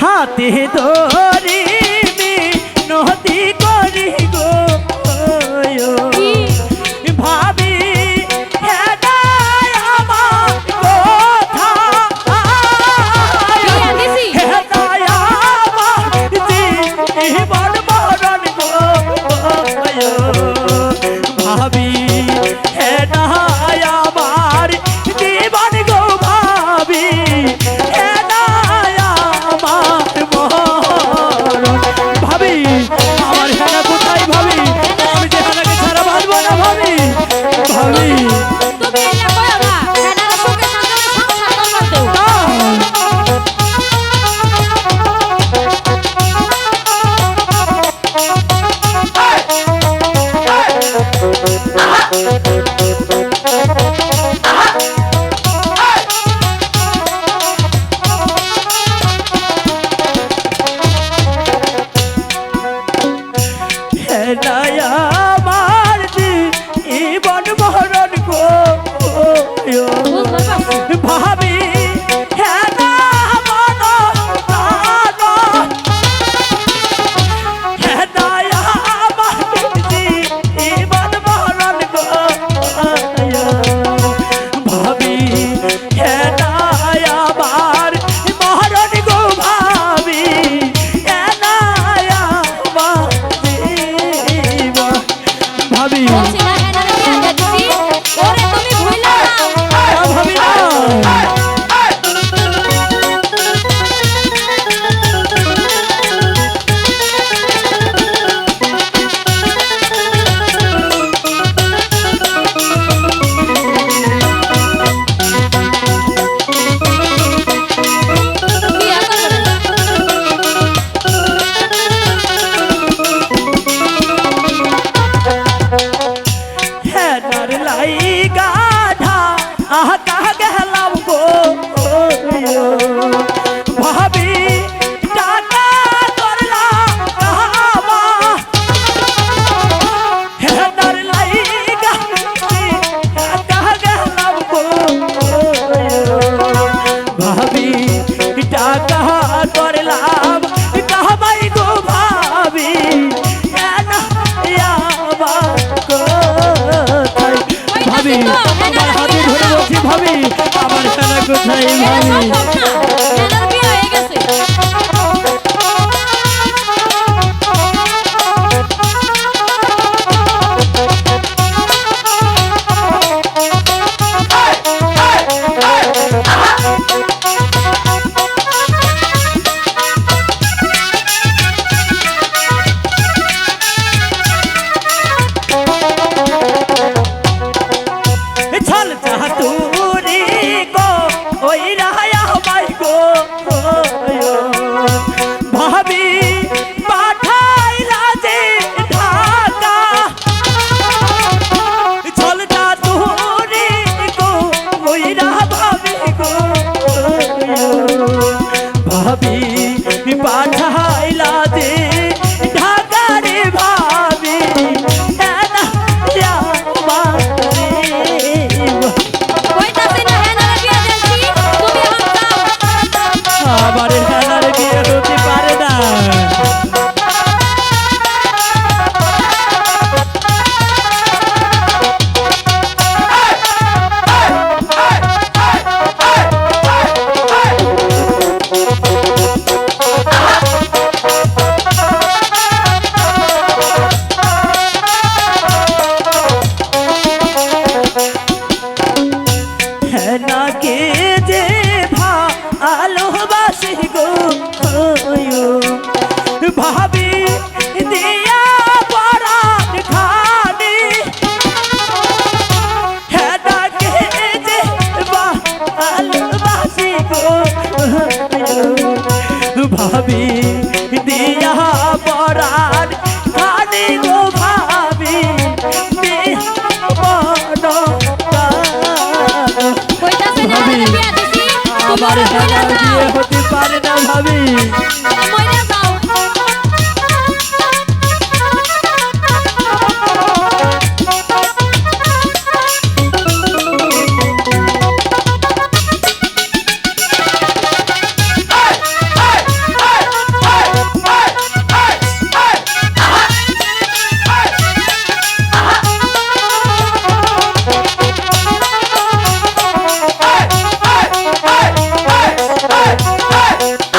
हाथ दो Naya Ma. গেলাম গো ভাবি টাকা করলাম হেদার লাইগা টাকা গেলাম গো ভাবি টাকা করলাম কাহবাই গো ভাবি। ভাবি ভাবি? আমার খেলা কোথায় ভাবি? 何必 আর হেলা দিয়ে পারে না ভাবি। Bye.